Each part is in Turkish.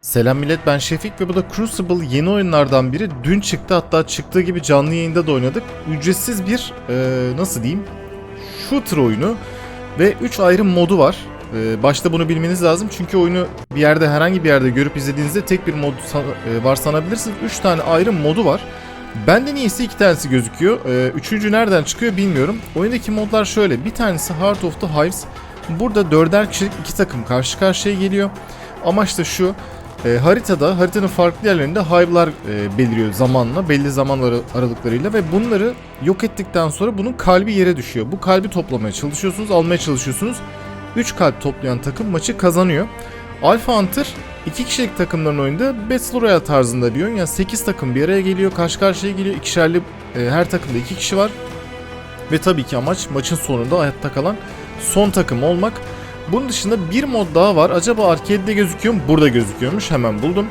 Selam millet ben Şefik ve bu da Crucible yeni oyunlardan biri. Dün çıktı hatta çıktığı gibi canlı yayında da oynadık. Ücretsiz bir e, nasıl diyeyim shooter oyunu ve 3 ayrı modu var. E, başta bunu bilmeniz lazım çünkü oyunu bir yerde herhangi bir yerde görüp izlediğinizde tek bir mod san- e, var sanabilirsiniz. 3 tane ayrı modu var. Bende niyeyse iki tanesi gözüküyor. E, üçüncü nereden çıkıyor bilmiyorum. Oyundaki modlar şöyle. Bir tanesi Heart of the Hives. Burada dörder kişilik iki takım karşı karşıya geliyor. Amaç da şu. E, haritada, haritanın farklı yerlerinde hive'lar e, beliriyor zamanla, belli zaman ara- aralıklarıyla ve bunları yok ettikten sonra bunun kalbi yere düşüyor. Bu kalbi toplamaya çalışıyorsunuz, almaya çalışıyorsunuz. 3 kalp toplayan takım maçı kazanıyor. Alpha Hunter 2 kişilik takımların oyunda Battle Royale tarzında bir oyun. Yani 8 takım bir araya geliyor, karşı karşıya geliyor. İkişerli e, her takımda 2 kişi var. Ve tabii ki amaç maçın sonunda hayatta kalan son takım olmak. Bunun dışında bir mod daha var. Acaba arcade'de gözüküyor mu? Burada gözüküyormuş. Hemen buldum.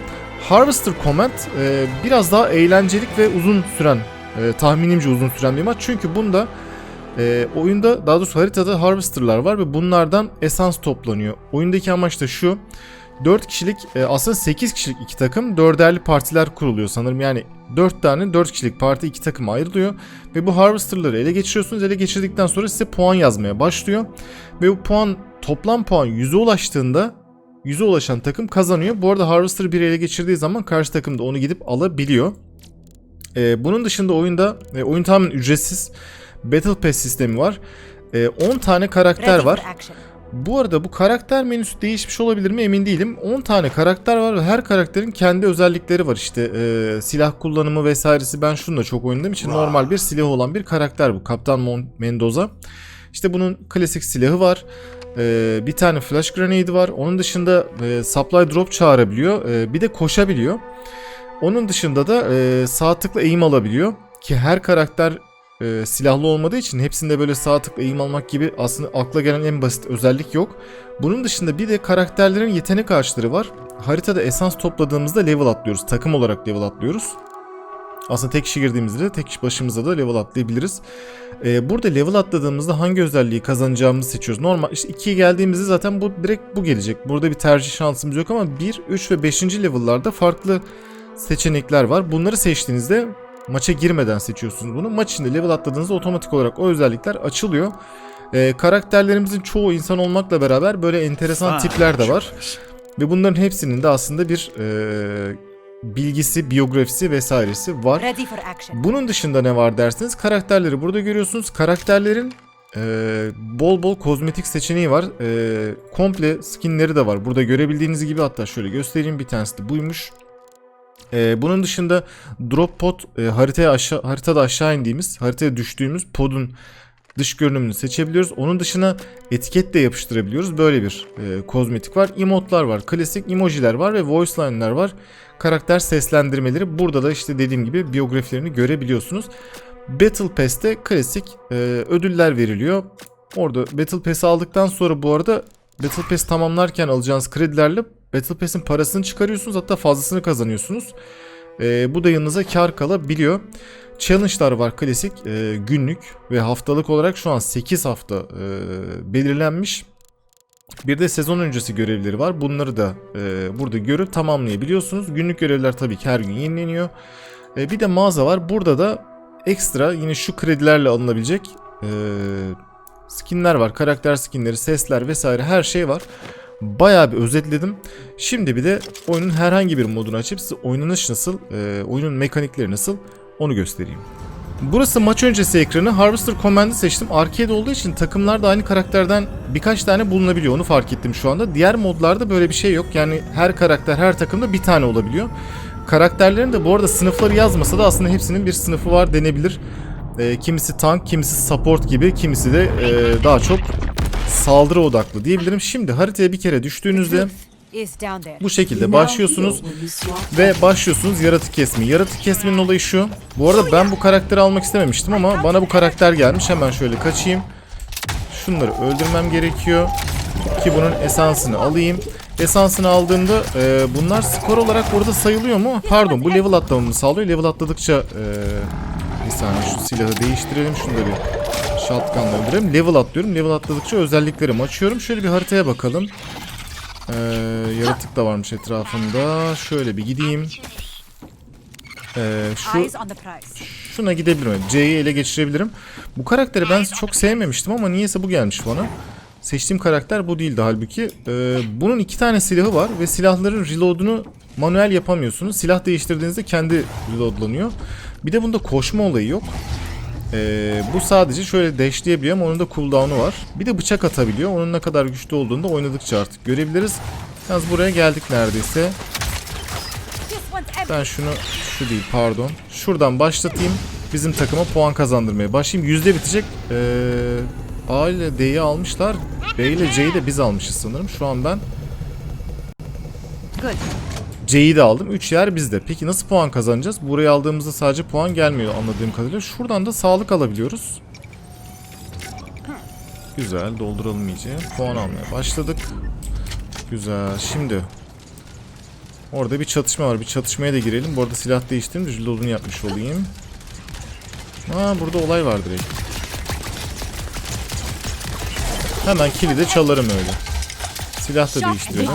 Harvester Command e, biraz daha eğlencelik ve uzun süren, e, tahminimce uzun süren bir maç. Çünkü bunda e, oyunda, daha doğrusu haritada Harvester'lar var ve bunlardan esans toplanıyor. Oyundaki amaç da şu. 4 kişilik, e, aslında 8 kişilik iki takım, dörderli partiler kuruluyor sanırım. Yani 4 tane 4 kişilik parti iki takıma ayrılıyor. Ve bu Harvester'ları ele geçiriyorsunuz. Ele geçirdikten sonra size puan yazmaya başlıyor. Ve bu puan toplam puan 100'e ulaştığında 100'e ulaşan takım kazanıyor. Bu arada Harvester bir ele geçirdiği zaman karşı takım da onu gidip alabiliyor. Ee, bunun dışında oyunda e, oyun tamamen ücretsiz Battle Pass sistemi var. Ee, 10 tane karakter var. action. Bu arada bu karakter menüsü değişmiş olabilir mi emin değilim. 10 tane karakter var ve her karakterin kendi özellikleri var işte e, silah kullanımı vesairesi. Ben şunu da çok oynadığım için normal bir silahı olan bir karakter bu. Kaptan Mon- Mendoza. İşte bunun klasik silahı var. E, bir tane flash grenade'i var. Onun dışında e, supply drop çağırabiliyor. E, bir de koşabiliyor. Onun dışında da e, sağ tıkla eğim alabiliyor. Ki her karakter e, silahlı olmadığı için hepsinde böyle sağ tıkla eğim almak gibi aslında akla gelen en basit özellik yok. Bunun dışında bir de karakterlerin yetenek ağaçları var. Haritada esans topladığımızda level atlıyoruz. Takım olarak level atlıyoruz. Aslında tek kişi girdiğimizde de tek kişi başımıza da level atlayabiliriz. Ee, burada level atladığımızda hangi özelliği kazanacağımızı seçiyoruz. Normal işte 2'ye geldiğimizde zaten bu direkt bu gelecek. Burada bir tercih şansımız yok ama 1, 3 ve 5. level'larda farklı seçenekler var. Bunları seçtiğinizde maça girmeden seçiyorsunuz bunu. Maç içinde level atladığınızda otomatik olarak o özellikler açılıyor. Ee, karakterlerimizin çoğu insan olmakla beraber böyle enteresan tipler de var. Ve bunların hepsinin de aslında bir e, bilgisi, biyografisi vesairesi var. Ready for action. Bunun dışında ne var derseniz karakterleri burada görüyorsunuz. Karakterlerin e, bol bol kozmetik seçeneği var. E, komple skinleri de var. Burada görebildiğiniz gibi hatta şöyle göstereyim bir tanesi de buymuş. E, bunun dışında drop pod e, haritaya aşağı haritada aşağı indiğimiz, haritaya düştüğümüz podun dış görünümünü seçebiliyoruz. Onun dışına etiket de yapıştırabiliyoruz. Böyle bir e, kozmetik var. Emotlar var, klasik emojiler var ve voice line'lar var. Karakter seslendirmeleri. Burada da işte dediğim gibi biyografilerini görebiliyorsunuz. Battle Pass'te klasik e, ödüller veriliyor. Orada Battle Pass'i aldıktan sonra bu arada Battle Pass tamamlarken alacağınız kredilerle Battle Pass'in parasını çıkarıyorsunuz hatta fazlasını kazanıyorsunuz. E, bu da yanınıza kar kalabiliyor. Challenge'lar var klasik e, günlük ve haftalık olarak şu an 8 hafta e, belirlenmiş. Bir de sezon öncesi görevleri var. Bunları da e, burada görüp tamamlayabiliyorsunuz. Günlük görevler tabii ki her gün yenileniyor. E, bir de mağaza var. Burada da ekstra yine şu kredilerle alınabilecek e, skinler var. Karakter skinleri, sesler vesaire her şey var. Bayağı bir özetledim. Şimdi bir de oyunun herhangi bir modunu açıp size oynanış nasıl, e, oyunun mekanikleri nasıl onu göstereyim. Burası maç öncesi ekranı. Harvester Command'ı seçtim. Arcade olduğu için takımlar da aynı karakterden birkaç tane bulunabiliyor. Onu fark ettim şu anda. Diğer modlarda böyle bir şey yok. Yani her karakter her takımda bir tane olabiliyor. Karakterlerin de bu arada sınıfları yazmasa da aslında hepsinin bir sınıfı var denebilir. Ee, kimisi tank, kimisi support gibi, kimisi de e, daha çok saldırı odaklı diyebilirim. Şimdi haritaya bir kere düştüğünüzde bu şekilde başlıyorsunuz ve başlıyorsunuz yaratık kesme. Yaratık kesmenin olayı şu. Bu arada ben bu karakteri almak istememiştim ama bana bu karakter gelmiş. Hemen şöyle kaçayım. Şunları öldürmem gerekiyor ki bunun esansını alayım. Esansını aldığımda e, bunlar skor olarak burada sayılıyor mu? Pardon bu level atlamamı sağlıyor. Level atladıkça e, bir saniye şu silahı değiştirelim. Şunu da bir shotgunla öldürelim. Level atlıyorum. Level atladıkça özelliklerimi açıyorum. Şöyle bir haritaya bakalım. Ee, yaratık da varmış etrafında. Şöyle bir gideyim. Ee, şu şuna gidebilirim. C'yi ele geçirebilirim. Bu karakteri ben çok sevmemiştim ama niyeyse bu gelmiş bana. Seçtiğim karakter bu değildi halbuki. Ee, bunun iki tane silahı var ve silahların reload'unu manuel yapamıyorsunuz. Silah değiştirdiğinizde kendi reloadlanıyor. Bir de bunda koşma olayı yok. Ee, bu sadece şöyle dashleyebiliyor ama onun da cooldown'u var. Bir de bıçak atabiliyor. Onun ne kadar güçlü olduğunu da oynadıkça artık görebiliriz. Yalnız buraya geldik neredeyse. Ben şunu şu değil pardon. Şuradan başlatayım. Bizim takıma puan kazandırmaya başlayayım. Yüzde bitecek. Ee, A ile D'yi almışlar. B ile C'yi de biz almışız sanırım. Şu an ben Good. C'yi de aldım. 3 yer bizde. Peki nasıl puan kazanacağız? Buraya aldığımızda sadece puan gelmiyor anladığım kadarıyla. Şuradan da sağlık alabiliyoruz. Güzel dolduralım iyice. Puan almaya başladık. Güzel. Şimdi Orada bir çatışma var. Bir çatışmaya da girelim. Bu arada silah değiştirdim. Reload'unu yapmış olayım. Aa burada olay var direkt. Hemen kili de çalarım öyle. Silah da değiştirelim.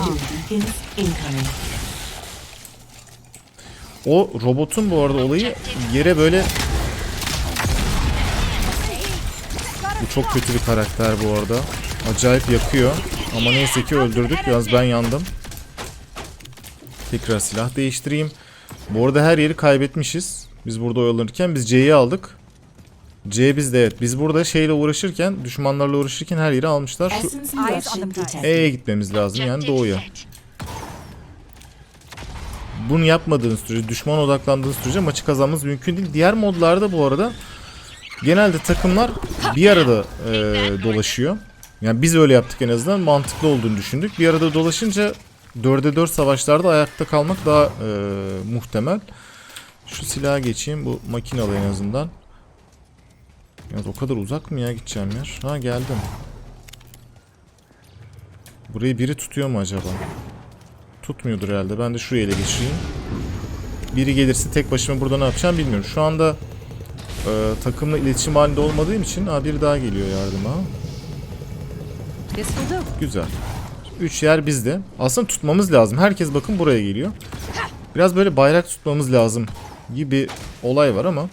O robotun bu arada olayı yere böyle Bu çok kötü bir karakter bu arada. Acayip yakıyor. Ama neyse ki öldürdük. Biraz ben yandım. Tekrar silah değiştireyim. Bu arada her yeri kaybetmişiz. Biz burada oyalanırken biz C'yi aldık. C bizde evet. Biz burada şeyle uğraşırken, düşmanlarla uğraşırken her yeri almışlar. Şu. E'ye gitmemiz lazım yani doğuya. Bunu yapmadığınız sürece, düşman odaklandığınız sürece maçı kazanmanız mümkün değil. Diğer modlarda bu arada genelde takımlar bir arada e, dolaşıyor. Yani biz öyle yaptık en azından mantıklı olduğunu düşündük. Bir arada dolaşınca 4'e 4 savaşlarda ayakta kalmak daha e, muhtemel. Şu silaha geçeyim. Bu makinalı en azından. Ya o kadar uzak mı ya gideceğim yer? Ha geldim. Burayı biri tutuyor mu acaba? Tutmuyordur herhalde. Ben de şuraya ele geçireyim. Biri gelirse tek başıma burada ne yapacağım bilmiyorum. Şu anda e, takımla iletişim halinde olmadığım için ha, biri daha geliyor yardıma. Güzel. Üç yer bizde. Aslında tutmamız lazım. Herkes bakın buraya geliyor. Biraz böyle bayrak tutmamız lazım gibi olay var ama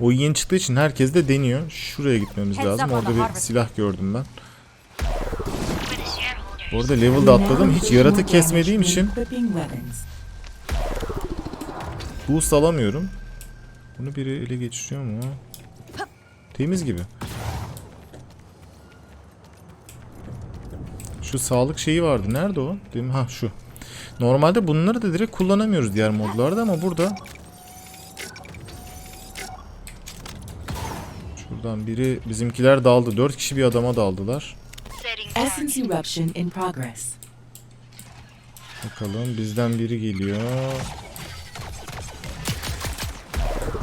o yeni çıktığı için herkes de deniyor. Şuraya gitmemiz lazım. Orada bir silah gördüm ben. Bu arada level'da atladım. Hiç yaratık kesmediğim için boost alamıyorum. Bunu biri ele geçiriyor mu? Temiz gibi. Şu sağlık şeyi vardı. Nerede o? Değil mi? Ha şu. Normalde bunları da direkt kullanamıyoruz diğer modlarda ama burada Şuradan biri bizimkiler daldı. 4 kişi bir adama daldılar. Essence eruption in progress. Bakalım bizden biri geliyor.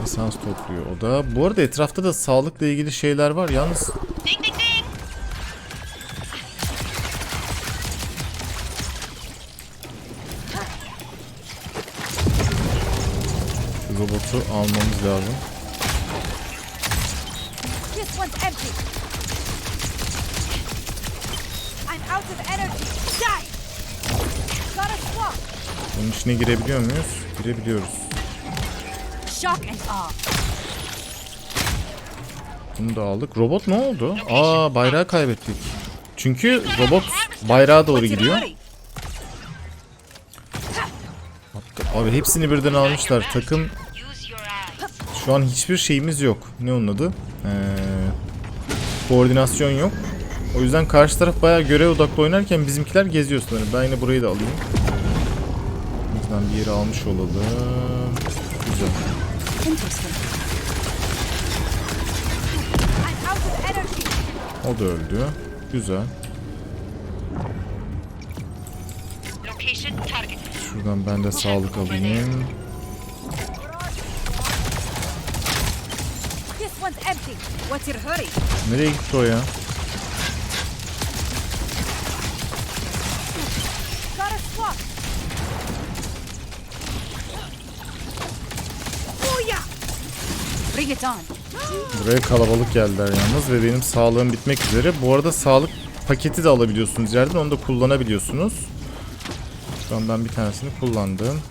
Esans topluyor o da. Bu arada etrafta da sağlıkla ilgili şeyler var. Yalnız Şu robotu almamız lazım. This one's empty. I'm out of energy. Die. Got a swap. Bunun içine girebiliyor muyuz? Girebiliyoruz. Bunu da aldık. Robot ne oldu? Aa bayrağı kaybettik. Çünkü robot bayrağa doğru gidiyor. Abi hepsini birden almışlar. Takım şu an hiçbir şeyimiz yok. Ne onun adı? Ee, koordinasyon yok. O yüzden karşı taraf bayağı görev odaklı oynarken bizimkiler geziyor sanırım. Ben yine burayı da alayım. O yüzden bir yere almış olalım. Güzel. O da öldü. Güzel. Location target. Şuradan ben de sağlık alayım. This one's empty. What's your hurry? Nereye gitti o ya? Bring. Buraya kalabalık geldiler yalnız ve benim sağlığım bitmek üzere. Bu arada sağlık paketi de alabiliyorsunuz yerden. Onu da kullanabiliyorsunuz. Şu an ben bir tanesini kullandım.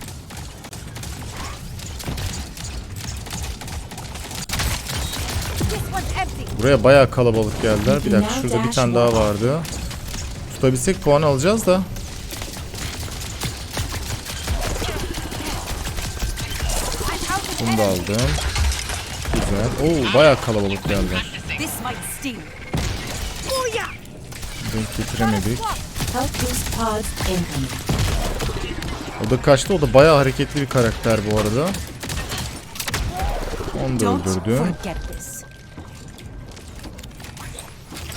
Buraya bayağı kalabalık geldiler. Bir dakika şurada bir tane daha vardı. Tutabilsek puan alacağız da. Bunu da aldım. Güzel. Oo bayağı kalabalık. Booyah! Denk getiremedik. O da kaçtı. O da bayağı hareketli bir karakter bu arada. Onu da.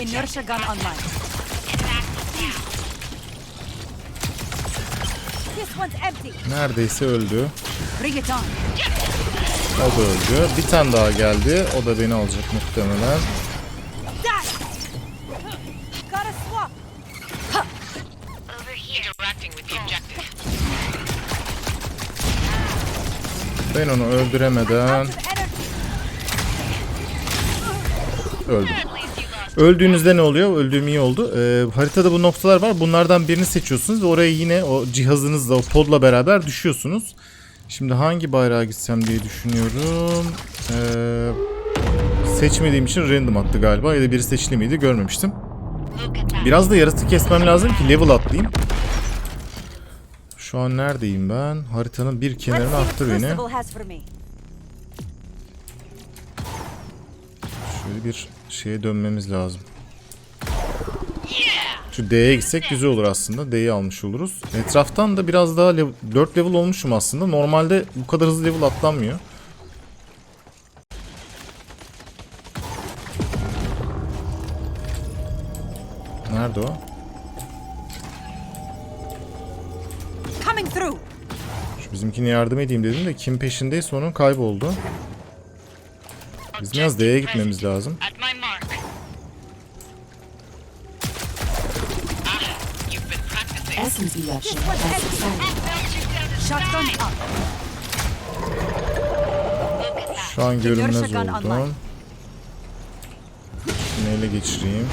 Inertia gun online. Empty. Neredeyse öldü. Bring it on. O da öldü. Bir tane daha geldi. O da beni alacak muhtemelen. Ben onu öldüremeden öldüm. Öldüğünüzde ne oluyor? Öldüğüm iyi oldu. Ee, haritada bu noktalar var. Bunlardan birini seçiyorsunuz ve oraya yine o cihazınızla, o podla beraber düşüyorsunuz. Şimdi hangi bayrağa gitsem diye düşünüyorum. Ee, seçmediğim için random attı galiba ya da biri seçili miydi görmemiştim. Biraz da yaratık kesmem lazım ki level atlayayım. Şu an neredeyim ben? Haritanın bir kenarına attı beni. Şöyle bir şeye dönmemiz lazım. Şu D'ye gitsek güzel olur aslında. D'yi almış oluruz. Etraftan da biraz daha level, 4 level olmuşum aslında. Normalde bu kadar hızlı level atlanmıyor. Nerede o? Şu bizimkine yardım edeyim dedim de kim peşindeyse onun kayboldu. Biz biraz D'ye gitmemiz lazım. This. Shotgun up. Look at that. Şu an görünmez oldum. Şunu ele geçireyim.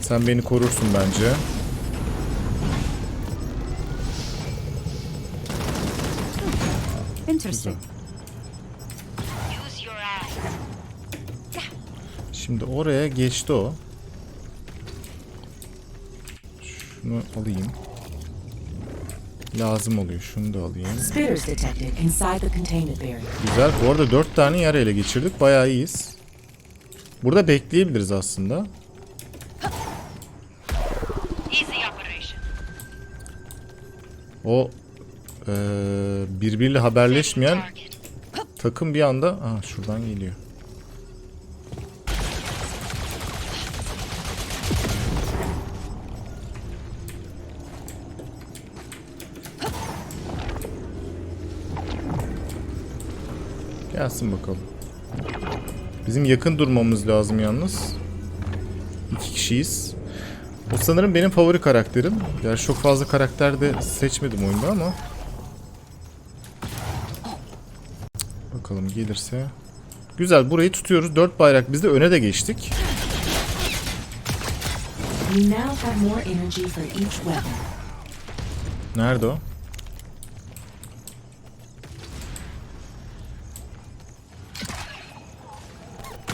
Sen beni korursun bence. Eyes. Şimdi oraya geçti o. Şunu alayım. Lazım oluyor. Şunu da alayım. Spitters detected inside the containment barrier. Güzel. Bu arada 4 tane yer ele geçirdik. Bayağı iyiyiz. Burada bekleyebiliriz aslında. Easy operation. O eee, birbiriyle haberleşmeyen takım bir anda... Aa, şuradan geliyor. Gelsin bakalım. Bizim yakın durmamız lazım yalnız. İki kişiyiz. O sanırım benim favori karakterim. Gerçi çok fazla karakter de seçmedim oyunda ama. Bakalım gelirse. Güzel burayı tutuyoruz. Dört bayrak bizde öne de geçtik. We now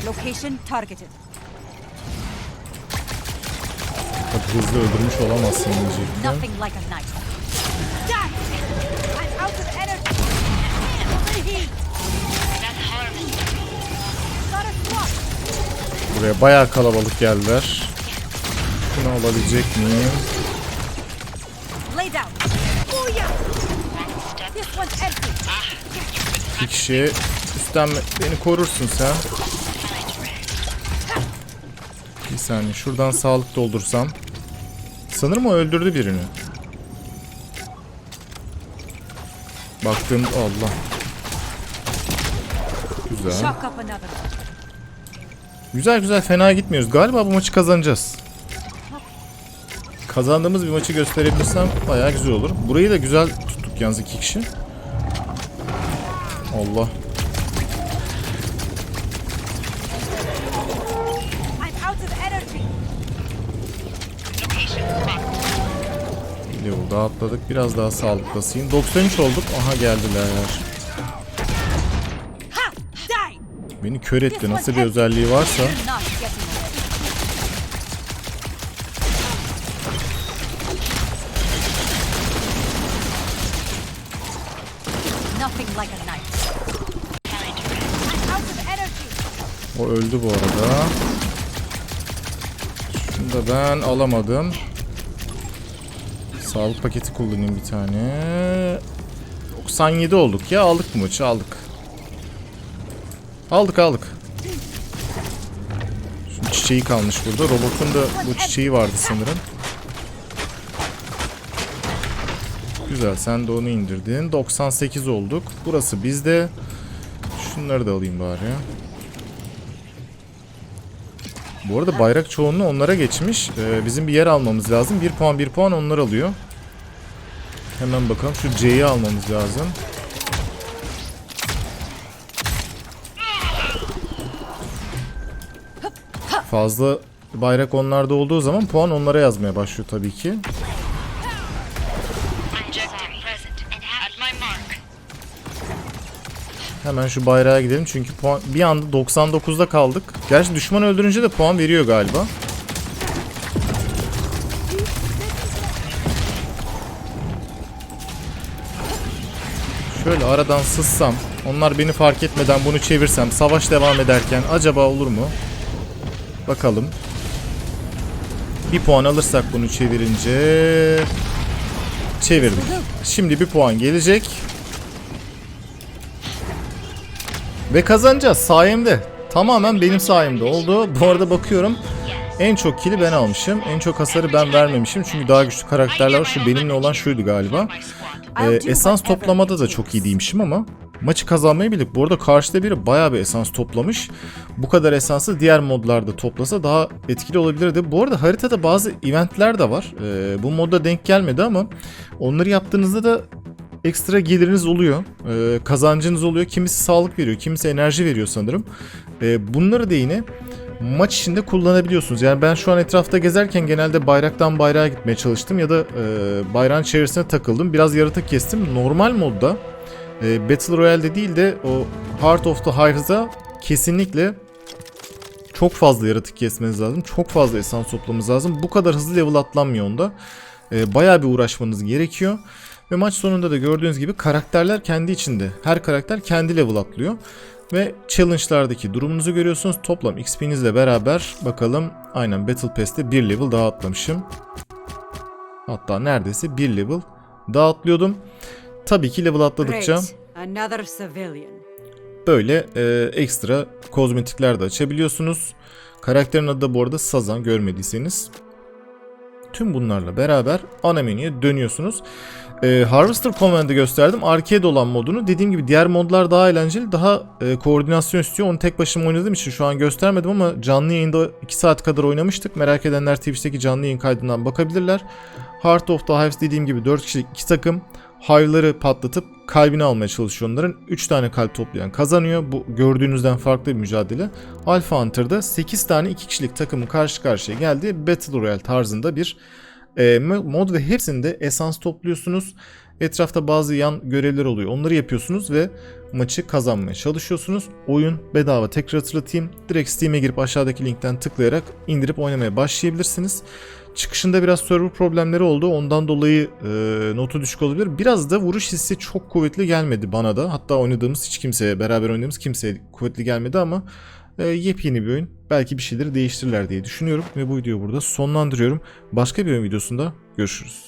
Location targeted. Bak hızlı öldürmüş olamazsın diyecektim. Nothing like a knife. Die! I'm out of energy. Overheat. That's harmless. Gotta swap. Buraya bayağı kalabalık geldiler. Şunu alabilecek miyim? Lay down. Booyah! This one's empty. Bir kişi üstten beni korursun sen. Saniye şuradan sağlık doldursam. Sanırım o öldürdü birini. Baktığım Allah. Güzel. Güzel güzel fena gitmiyoruz. Galiba bu maçı kazanacağız. Kazandığımız bir maçı gösterebilirsem bayağı güzel olur. Burayı da güzel tuttuk yalnız iki kişi. Allah. Level daha atladık. Biraz daha sağlık basayım. 93 olduk. Aha geldiler. Beni kör etti. Nasıl bir özelliği varsa. O öldü bu arada. Şunu da ben alamadım. Sağlık paketi kullanayım bir tane. 97 olduk ya aldık bu maçı aldık. Aldık aldık. Şu çiçeği kalmış burada. Robotun da bu çiçeği vardı sanırım. Güzel sen de onu indirdin. 98 olduk. Burası bizde. Şunları da alayım bari. Bu arada bayrak çoğunluğu onlara geçmiş. Ee, bizim bir yer almamız lazım. 1 puan 1 puan onlar alıyor. Hemen bakalım. Şu C'yi almamız lazım. Fazla bayrak onlarda olduğu zaman puan onlara yazmaya başlıyor tabii ki. Hemen şu bayrağa gidelim çünkü puan bir anda 99'da kaldık. Gerçi düşman öldürünce de puan veriyor galiba. Şöyle aradan sızsam, onlar beni fark etmeden bunu çevirsem, savaş devam ederken acaba olur mu? Bakalım. Bir puan alırsak bunu çevirince... Çevirdik. Şimdi bir puan gelecek. Ve kazanacağız sayemde. Tamamen benim sayemde oldu. Bu arada bakıyorum en çok kili ben almışım. En çok hasarı ben vermemişim. Çünkü daha güçlü karakterler var. Şu benimle olan şuydu galiba. Ee, esans toplamada da çok iyi değilmişim ama maçı kazanmayı bildik. Bu arada karşıda biri bayağı bir esans toplamış. Bu kadar esansı diğer modlarda toplasa daha etkili olabilirdi. Bu arada haritada bazı eventler de var. Ee, bu modda denk gelmedi ama onları yaptığınızda da ekstra geliriniz oluyor. Ee, kazancınız oluyor. Kimisi sağlık veriyor, kimisi enerji veriyor sanırım. Ee, bunları da yine maç içinde kullanabiliyorsunuz. Yani ben şu an etrafta gezerken genelde bayraktan bayrağa gitmeye çalıştım ya da e, bayrağın çevresine takıldım. Biraz yaratık kestim. Normal modda e, Battle Royale'de değil de o Heart of the Hive'da kesinlikle çok fazla yaratık kesmeniz lazım. Çok fazla esans toplamanız lazım. Bu kadar hızlı level atlanmıyor onda. E, bayağı bir uğraşmanız gerekiyor. Ve maç sonunda da gördüğünüz gibi karakterler kendi içinde. Her karakter kendi level atlıyor. Ve challenge'lardaki durumunuzu görüyorsunuz. Toplam XP'nizle beraber bakalım. Aynen Battle Pass'te bir level daha atlamışım. Hatta neredeyse bir level daha atlıyordum. Tabii ki level atladıkça böyle e, ekstra kozmetikler de açabiliyorsunuz. Karakterin adı da bu arada Sazan görmediyseniz. Tüm bunlarla beraber ana menüye dönüyorsunuz. E, Harvester Command'ı gösterdim. Arcade olan modunu. Dediğim gibi diğer modlar daha eğlenceli. Daha e, koordinasyon istiyor. Onu tek başıma oynadığım için şu an göstermedim ama canlı yayında 2 saat kadar oynamıştık. Merak edenler Twitch'teki canlı yayın kaydından bakabilirler. Heart of the Hives dediğim gibi 4 kişilik 2 takım. Hive'ları patlatıp kalbini almaya çalışıyor onların. 3 tane kalp toplayan kazanıyor. Bu gördüğünüzden farklı bir mücadele. Alpha Hunter'da 8 tane 2 kişilik takımın karşı karşıya geldiği Battle Royale tarzında bir e, mod ve hepsinde esans topluyorsunuz. Etrafta bazı yan görevler oluyor. Onları yapıyorsunuz ve maçı kazanmaya çalışıyorsunuz. Oyun bedava tekrar hatırlatayım. Direkt Steam'e girip aşağıdaki linkten tıklayarak indirip oynamaya başlayabilirsiniz. Çıkışında biraz server problemleri oldu. Ondan dolayı e, notu düşük olabilir. Biraz da vuruş hissi çok kuvvetli gelmedi bana da. Hatta oynadığımız hiç kimseye, beraber oynadığımız kimseye kuvvetli gelmedi ama e, yepyeni bir oyun. Belki bir şeyleri değiştirirler diye düşünüyorum ve bu videoyu burada sonlandırıyorum. Başka bir oyun videosunda görüşürüz.